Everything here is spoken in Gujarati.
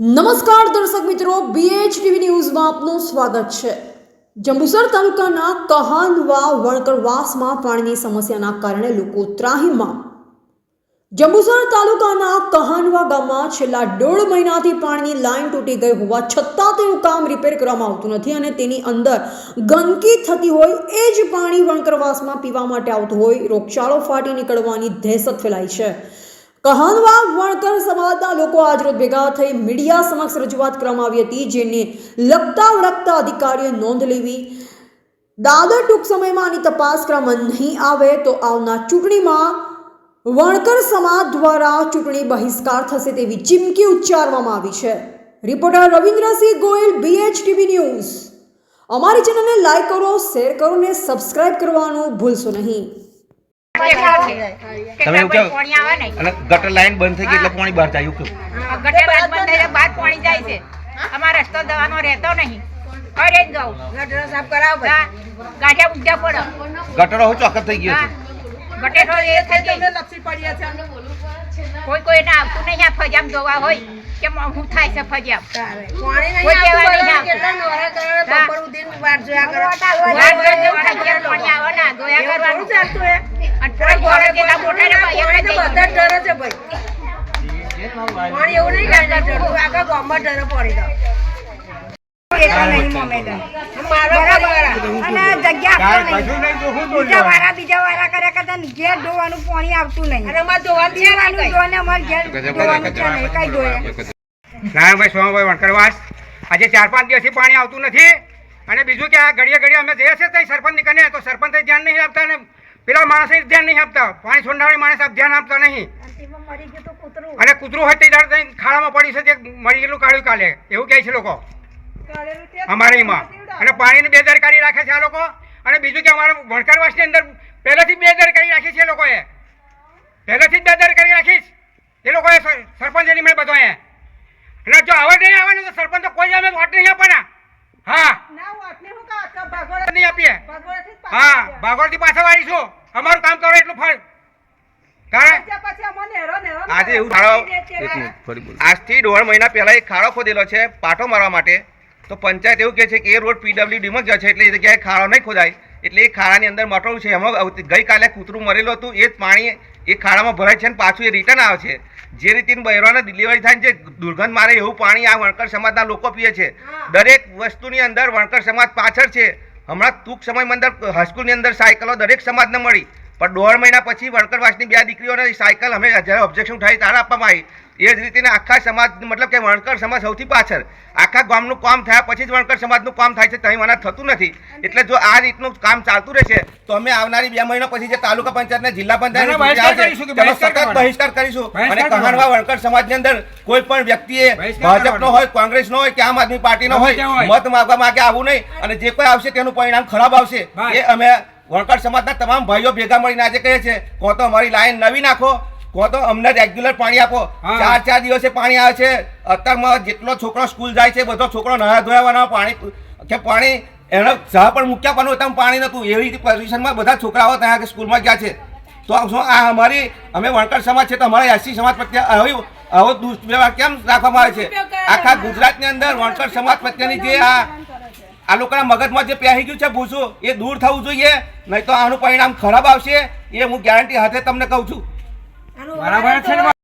નમસ્કાર દર્શક મિત્રો બીએચ ન્યૂઝમાં આપનું સ્વાગત છે. જંબુસર તાલુકાના કહાનવા વણકરવાસમાં પાણીની સમસ્યાના કારણે લોકો ત્રાહીમાં. જંબુસર તાલુકાના કહાનવા ગામમાં છેલ્લા દોઢ મહિનાથી પાણીની લાઈન તૂટી ગઈ હોવા છતાં તેનું કામ રિપેર કરવામાં આવતું નથી અને તેની અંદર ગંદકી થતી હોય એ જ પાણી વણકરવાસમાં પીવા માટે આવતું હોય, રોગચાળો ફાટી નીકળવાની દહેશત ફેલાઈ છે. કહાનવા વણકર સમાજના લોકો આજરોજ ભેગા થઈ મીડિયા સમક્ષ રજૂઆત કરવામાં આવી હતી. જેને લગતા વળગતા અધિકારીઓએ નોંધ લેવી. દાદર ટૂંક સમયમાં આની તપાસ કરવામાં નહીં આવે તો આવનાર ચૂંટણીમાં વણકર સમાજ દ્વારા ચૂંટણી બહિષ્કાર થશે તેવી ચીમકી ઉચ્ચારવામાં આવી છે. Reporter Ravindrasinh Goyal B H TV news અમારી ચેનલને લાઈક કરો, શેર કરો ને સબસ્ક્રાઇબ કરવાનું ભૂલશો નહીં. તમે એવું ને અને ગટર લાઈન બંધ થઈ ગઈ એટલે પાણી બહાર જાય એવું ગટર રાત બંધ થઈ બહાર પાણી જાય છે. અમારો રસ્તો દવાનો રહેતો નહીં. અરે જ જાઉં. ગટર સાફ કરાવો પડો. ગટરો થઈ ગયો છે. ગટેરો એ થઈ ગઈ. કોઈ કોઈ એને આવતું નહીં આ ફજામ જોવા હોય કે મ- હું થાય છે ફજામ. વાર જેવું પાણી આવે ને, જોયા કરવાનું. ઘોડે જેટલા મોટા ભાઈ પાણી આવતું નહીં. છે નહીં કઈ ધોયે નારાયણભાઈ સોમાભાઈ આજે ચાર પાંચ દિવસથી પાણી આવતું નથી. અને બીજું કે આ ઘડીએ ઘડીએ અમે જઈએ છીએ ત્યાં સરપંચ નીકળીએ તો સરપંચ ધ્યાન નહીં આપતા ને પેલા માણસે ધ્યાન નહીં આપતા. પાણી છોડનારી માણસ આપ ધ્યાન આપતા નહીં. અને કૂતરું હોય તે દાડ ખાડામાં પડી છે તે મરી ગયેલું કાઢ્યું કાલે. એવું કહે છે લોકો. અમારે એમાં. અને પાણીની બેદરકારી રાખે છે આ લોકો. અને બીજું કે અમારા વર્ષની અંદર પહેલેથી જ બેદરકારી રાખી છે એ લોકોએ. પહેલેથી જ બેદરકારી રાખીશ એ લોકોએ સર- સરપંચ એની મેં બધો અને જો હવે નહીં આવવાનું તો સરપંચ તો કોઈ અમે વોટ નહીં આપવાના. હા. નહીં આપીએ. હા ભાગોળથી પાછા આવીશું. અમારું કામ કરો એટલું ફળ. કારણ આજે એવું. આજથી દોઢ મહિના પહેલા એક ખાડો ખોદેલો છે પાટો મારવા માટે. તો પંચાયત એવું કહે છે કે એ રોડ પીડબ્લ્યુડીમાં જ છે એટલે એ જગ્યાએ ખાડો નહીં ખોદાય. એટલે એ ખાડાની અંદર મટોળું છે. એમાં ગઈકાલે કૂતરું મરેલું હતું. એ જ પાણી એ ખાડામાં ભરાય છે અને પાછું એ રિટર્ન આવે છે. જે રીતે બહેરોને ડિલિવરી થાય છે દુર્ગંધ મારે એવું પાણી આ વણકર સમાજના લોકો પીએ છે. દરેક વસ્તુની અંદર વણકર સમાજ પાછળ છે. હમણાં ટૂંક સમયમાં અંદર હાઈસ્કૂલની અંદર સાયકલો દરેક સમાજને મળી. પણ દોઢ મહિના પછી વણકરવાસની બે દીકરીઓને સાયકલ અમે જ્યારે ઓબ્જેક્શન થાય ત્યારે આપવામાં આવી. એ જ રીતે આખા સમાજ મતલબ કે વણકર સમાજ સૌથી પાછળ. આખા ગામનું કામ થયા પછી જ વણકર સમાજનું કામ થાય છે ત્યાં મને થતું નથી. એટલે જો આ રીતનું કામ ચાલતું રહેશે તો અમે આવનારી બે મહિના પછી જે તાલુકા પંચાયત ને જિલ્લા પંચાયત બહિષ્કાર કરીશું અને કહાણવા વણકર સમાજની અંદર કોઈ પણ વ્યક્તિએ ભાજપનો. હોય કોંગ્રેસનો હોય કે આમ આદમી પાર્ટીનો નો હોય. મત માગવા માંગે આવું નહીં. અને જે કોઈ આવશે તેનું પરિણામ ખરાબ આવશે. એ અમે વણકર સમાજના તમામ ભાઈઓ ભેગા મળીને આજે કહે છે કોણ તો અમારી લાઈન નવી નાખો કોણ તો અમને રેગ્યુલર પાણી આપો. ચાર ચાર દિવસે પાણી આવે છે. અત્યારમાં જેટલો છોકરો સ્કૂલ જાય છે બધો છોકરો નહા ધોયાવાના પાણી કે પાણી એનો ચા પણ મૂક્યા પણ તમે પાણી નતું એવી રીતે પોઝિશનમાં બધા છોકરાઓ ત્યાં સ્કૂલમાં ગયા છે. તો શું આ અમારી અમે વણકર સમાજ છે તો અમારા એસી સમાજ પ્રત્યે આવી આવો દુષ્વ્યવહાર કેમ રાખવામાં આવે છે? આખા ગુજરાતની અંદર વણકર સમાજ પ્રત્યેની જે આ આ લોકોના મગજમાં જે પહેરી ગયું છે ભૂસું એ દૂર થવું જોઈએ. નહીં તો આનું પરિણામ ખરાબ આવશે. એ હું ગેરંટી હાથે તમને કહું છું. બરાબર છે ને